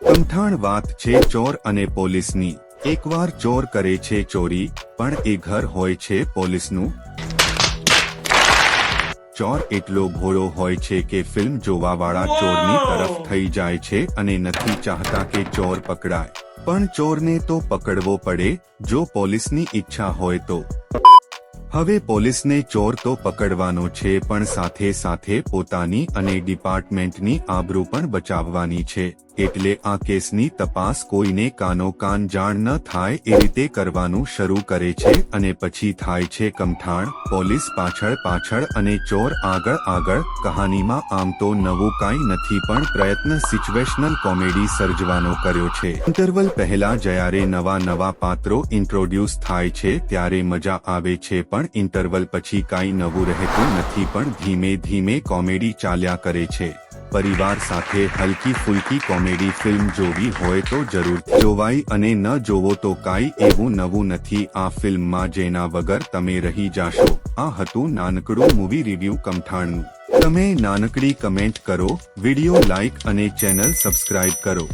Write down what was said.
કમઠાણ વાત છે ચોર અને પોલીસની. એકવાર ચોર કરે છે ચોરી પણ એ ઘર હોય છે પોલીસનું. ચોર એટલો ભોળો હોય છે કે ફિલ્મ જોવાવાળા ચોરની તરફ થઈ જાય છે અને નથી ચાહતા કે ચોર પકડાય. પણ ચોરને તો પકડવો પડે જો પોલીસની ઈચ્છા હોય તો. હવે પોલીસને ચોર તો પકડવાનો છે પણ સાથે સાથે પોતાની અને ડિપાર્ટમેન્ટની આબરૂ પણ બચાવવાની છે. એટલે આ કેસની તપાસ કોઈને કાનો કાન જાણ ન થાય એ રીતે કરવાનું શરૂ કરે છે અને પછી થાય છે કમઠાણ પોલીસ પાછળ પાછળ અને ચોર આગળ આગળ, કહાનીમાં આમ તો નવું કાંઈ નથી પણ પ્રયત્ન સિચ્યુએશનલ કોમેડી સર્જવાનો કર્યો છે. ઇન્ટરવલ પહેલા જ્યારે નવા નવા પાત્રો ઇન્ટ્રોડ્યુસ થાય છે ત્યારે મજા આવે છે પણ ઇન્ટરવલ પછી કાંઈ નવું રહેતું નથી પણ ધીમે ધીમે કોમેડી ચાલ્યા કરે છે. પરિવાર સાથે હલકી ફુલકી કોમેડી ફિલ્મ જોવી હોય તો જરૂર જોવાય અને ન જોવો તો કાંઈ એવું નવું નથી આ ફિલ્મમાં જેના વગર તમે રહી જાશો. આ હતું નાનકડું મૂવી રિવ્યુ કમઠાણનું તમે નાનકડી કમેન્ટ કરો, વિડિયો લાઇક અને ચેનલ સબસ્ક્રાઇબ કરો.